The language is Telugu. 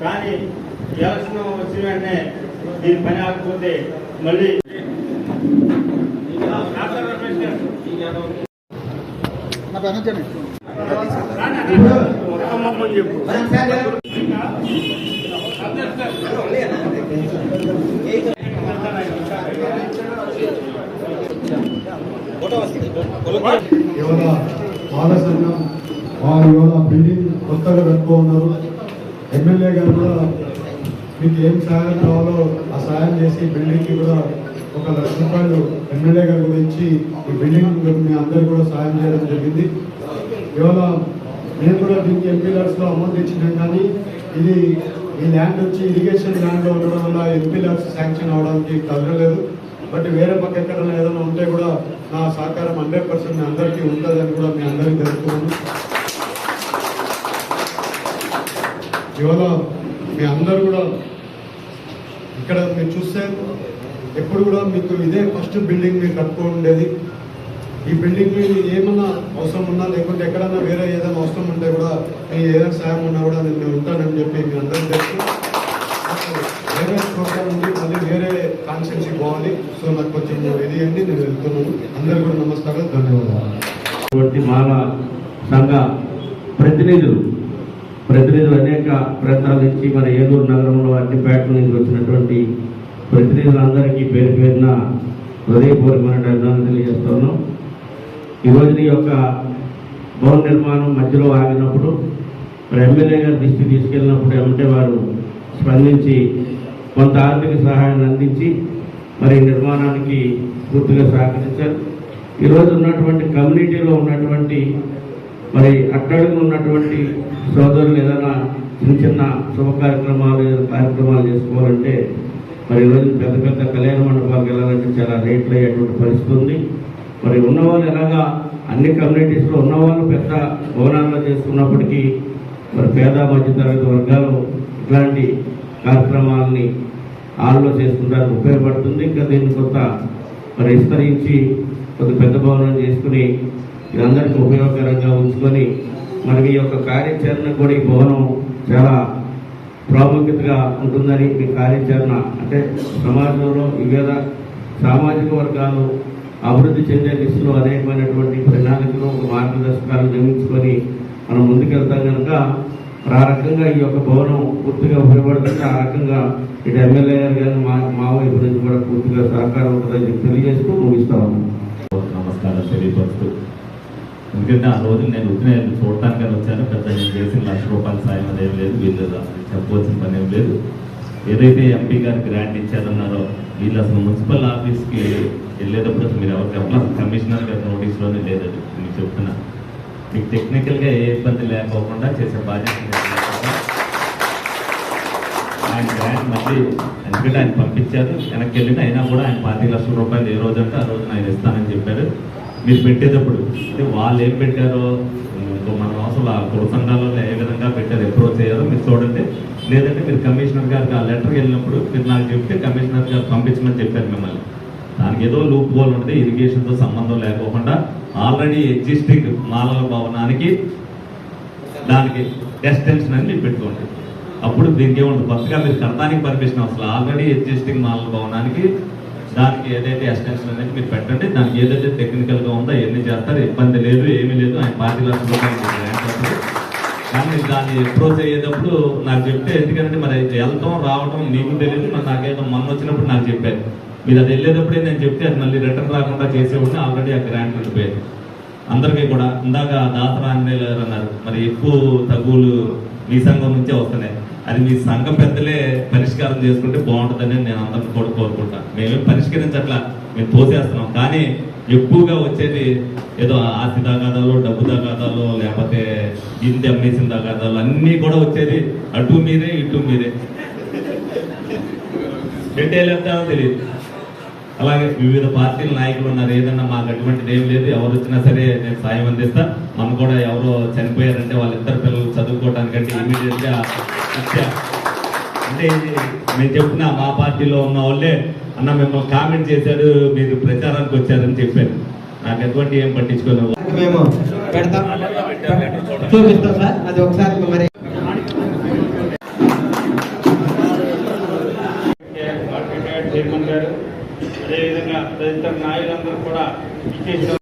కానీ ఎలక్షన్ వచ్చిన వెంటనే దీని పని ఆగకపోతే మళ్ళీ చెప్పు. ఇవాళ ఆలస్యంగా వారు ఇవాళ బిల్డింగ్ కొత్తగా కట్టుకో ఉన్నారు ఎమ్మెల్యే గారు కూడా మీకు ఏం సహాయం కావాలో ఆ సాయం చేసి బిల్డింగ్కి కూడా ఒక లక్ష రూపాయలు ఎమ్మెల్యే గారు కూడా ఇచ్చి ఈ బిల్డింగ్ మీ అందరు కూడా సహాయం చేయడం జరిగింది. ఇవాళ నేను కూడా దీనికి ఎంపీ లో అమౌంట్ ఇచ్చినాం కానీ ఇది ఈ ల్యాండ్ వచ్చి ఇరిగేషన్ ల్యాండ్ ఉండడం వల్ల ఎంపీ శాంక్షన్ అవడానికి కదలలేదు. బట్ వేరే పక్క ఎక్కడైనా ఏదైనా ఉంటే కూడా నా సహకారం హండ్రెడ్ పర్సెంట్ మీ అందరికీ ఉంటుందని కూడా మీ అందరికీ తెలుసుకున్నాను ఇవాళ మీ అందరూ కూడా ఇక్కడ మీరు చూస్తే ఎప్పుడు కూడా మీకు ఇదే ఫస్ట్ బిల్డింగ్ మీరు కట్టుకొని ఉండేది ఈ బిల్డింగ్ మీ ఏమన్నా అవసరం ఉన్నా లేకుంటే ఎక్కడన్నా వేరే ఏదైనా అవసరం ఉంటే కూడా ఏదైనా సాయం ఉన్నా కూడా నేను ఉంటానని చెప్పి మీ అందరికీ తెలుసు వేరే ప్రోగ్రామ్ ఉంది మళ్ళీ వేరే కాన్స్టిట్యూన్సీ పోవాలి సో నాకు కొంచెం ఇది అండి నేను వెళ్తున్నాను. అందరికీ కూడా నమస్కారం ధన్యవాదాలు. మాల సంఘ ప్రతినిధులు ప్రతినిధులు అనేక ప్రాంతాల నుంచి మన ఏలూరు నగరంలో అన్ని పేటల నుంచి వచ్చినటువంటి ప్రతినిధులందరికీ పేరు పేరున హృదయపూర్వకమైన తెలియజేస్తున్నాం. ఈరోజు ఈ యొక్క భవన నిర్మాణం మధ్యలో ఆగినప్పుడు మరి ఎమ్మెల్యే గారి దృష్టికి తీసుకెళ్ళినప్పుడు ఏమంటే వారు స్పందించి కొంత ఆర్థిక సహాయాన్ని అందించి మరి నిర్మాణానికి పూర్తిగా సహకరించారు. ఈరోజు ఉన్నటువంటి కమ్యూనిటీలో ఉన్నటువంటి మరి అట్టడుగు ఉన్నటువంటి సోదరులు ఏదైనా చిన్న చిన్న శుభ కార్యక్రమాలు కార్యక్రమాలు చేసుకోవాలంటే మరి ఈరోజు పెద్ద పెద్ద కళ్యాణ మండపాలకు వెళ్ళాలంటే చాలా రేట్లు అయ్యేటువంటి పరిస్థితి ఉంది. మరి ఉన్నవాళ్ళు ఎలాగా అన్ని కమ్యూనిటీస్లో ఉన్నవాళ్ళు పెద్ద భవనాల్లో చేసుకున్నప్పటికీ మరి పేద మధ్యతరగతి వర్గాలు ఇట్లాంటి కార్యక్రమాలని ఆల్లో చేసుకుంటానికి ఉపయోగపడుతుంది. ఇంకా దీన్ని కొంత మరి విస్తరించి కొంత పెద్ద భవనం చేసుకుని ఇదందరికీ ఉపయోగకరంగా ఉంచుకొని మరి ఈ యొక్క కార్యాచరణ కూడా ఈ భవనం చాలా ప్రాముఖ్యతగా ఉంటుందని మీ కార్యాచరణ అంటే సమాజంలో వివిధ సామాజిక వర్గాలు అభివృద్ధి చెందే దిశలో అనేకమైనటువంటి ప్రణాళికలు మార్గదర్శకాలు నిర్మించుకొని మనం ముందుకెళ్తాం కనుక మరి ఆ రకంగా ఈ యొక్క భవనం పూర్తిగా ఉపయోగపడుతుంది. ఆ రకంగా ఇటు ఎమ్మెల్యే గారు కానీ మా మా వైపు నుంచి కూడా పూర్తిగా సహకారం ఉంటుందని చెప్పి తెలియజేస్తూ ముగిస్తా ఉన్నాం. నమస్కారం తెలియపరుస్తూ ఎందుకంటే ఆ రోజు నేను ఉద్దిన చూడటానికి అని వచ్చాను. పెద్ద నేను చేసిన లక్ష రూపాయల సాయం అదేం లేదు. వీళ్ళు చెప్పవలసిన పని ఏం లేదు. ఏదైతే ఎంపీ గారికి గ్రాంట్ ఇచ్చారన్నారో వీళ్ళు అసలు మున్సిపల్ ఆఫీస్కి వెళ్ళేటప్పుడు మీరు ఎవరు చెప్పలేదు కమిషనర్ గారి నోటీస్లోనే లేదండి. మీకు చెప్తున్నా. మీకు టెక్నికల్గా ఏ ఇబ్బంది లేకోకుండా చేసే బాధ్యత ఆయన గ్రాంట్ మళ్ళీ ఎందుకంటే ఆయన పంపించారు. వెనక్కి వెళ్ళిన అయినా కూడా ఆయన పార్టీ లక్షల రూపాయలు ఏ రోజు అంటే ఆ రోజు ఆయన ఇస్తానని చెప్పారు. మీరు పెట్టేటప్పుడు అంటే వాళ్ళు ఏం పెట్టారో మన అసలు ఆ కుల సంఘాలలో ఏ విధంగా పెట్టారు అప్రోచ్ చేయాలో మీరు చూడండి. లేదంటే మీరు కమిషనర్ గారికి ఆ లెటర్కి వెళ్ళినప్పుడు మీరు నాకు చెప్తే కమిషనర్ గారు పంపించమని చెప్పారు మిమ్మల్ని. దానికి ఏదో లూప్ హోల్ ఉంటుంది ఇరిగేషన్తో సంబంధం లేకోకుండా ఆల్రెడీ ఎగ్జిస్టింగ్ మాలల భవనానికి దానికి ఎక్స్టెన్షన్ అని మీరు పెట్టుకోండి. అప్పుడు దీనికి ఏముంటుంది? కొత్తగా మీరు కట్టడానికి పర్మిషన్ అసలు ఆల్రెడీ ఎగ్జిస్టింగ్ మాల భవనానికి దానికి ఏదైతే ఎక్స్టెన్షన్ అనేది మీరు పెట్టండి. దానికి ఏదైతే టెక్నికల్గా ఉందో ఎన్ని చేస్తారు ఇబ్బంది లేదు ఏమీ లేదు ఆయన పార్టీ లక్షల రూపాయలు కానీ దాన్ని అప్రోచ్ అయ్యేటప్పుడు నాకు చెప్తే ఎందుకంటే మరి వెళ్తాం రావటం మీకు తెలియదు మరి నాకేదో మొన్న వచ్చినప్పుడు నాకు చెప్పారు. మీరు అది వెళ్ళేటప్పుడే నేను చెప్తే అది మళ్ళీ రిటర్న్ రాకుండా చేసేవాడిని ఆల్రెడీ ఆ గ్రాంట్ ఉండిపోయేది. అందరికీ కూడా ఇందాక దాసరా ఆంజనేయులు గారు అన్నారు మరి ఎక్కువ తగులు మీ సంఘం నుంచే వస్తున్నాయి. అది మీ సంఘం పెద్దలే పరిష్కారం చేసుకుంటే బాగుంటుందని నేను అందరిని కూడా కోరుకుంటాను మేమేం పరిష్కరించట్లా మేము తోసేస్తున్నాం. కానీ ఎక్కువగా వచ్చేది ఏదో ఆస్తి తగాదాలు డబ్బు తగాదాలు లేకపోతే ఇంటి అమ్మేసిన తగాదాలు అన్నీ కూడా వచ్చేది అటు మీరే ఇటు మీరే. పెట్టేయాలంటారో తెలియదు. అలాగే వివిధ పార్టీల నాయకులు ఉన్నారు. ఏదన్నా మాకు అటువంటిది ఏం లేదు. ఎవరు వచ్చినా సరే నేను సాయం అందిస్తా. మనం కూడా ఎవరో చనిపోయారంటే వాళ్ళిద్దరు పిల్లలు చదువుకోవడానికంటే ఇమీడియట్గా అంటే మేము చెప్పిన చెప్తున్నా మా పార్టీలో ఉన్న వాళ్ళే అన్న మిమ్మల్ని కామెంట్ చేశారు మీరు ప్రచారానికి వచ్చారని చెప్పారు. నాకు ఎటువంటి ఏం పట్టించుకోలేదు మేము పెడతాం. చూపిస్తాం సార్. అది ఒకసారి మరి ఇచ్చేసిన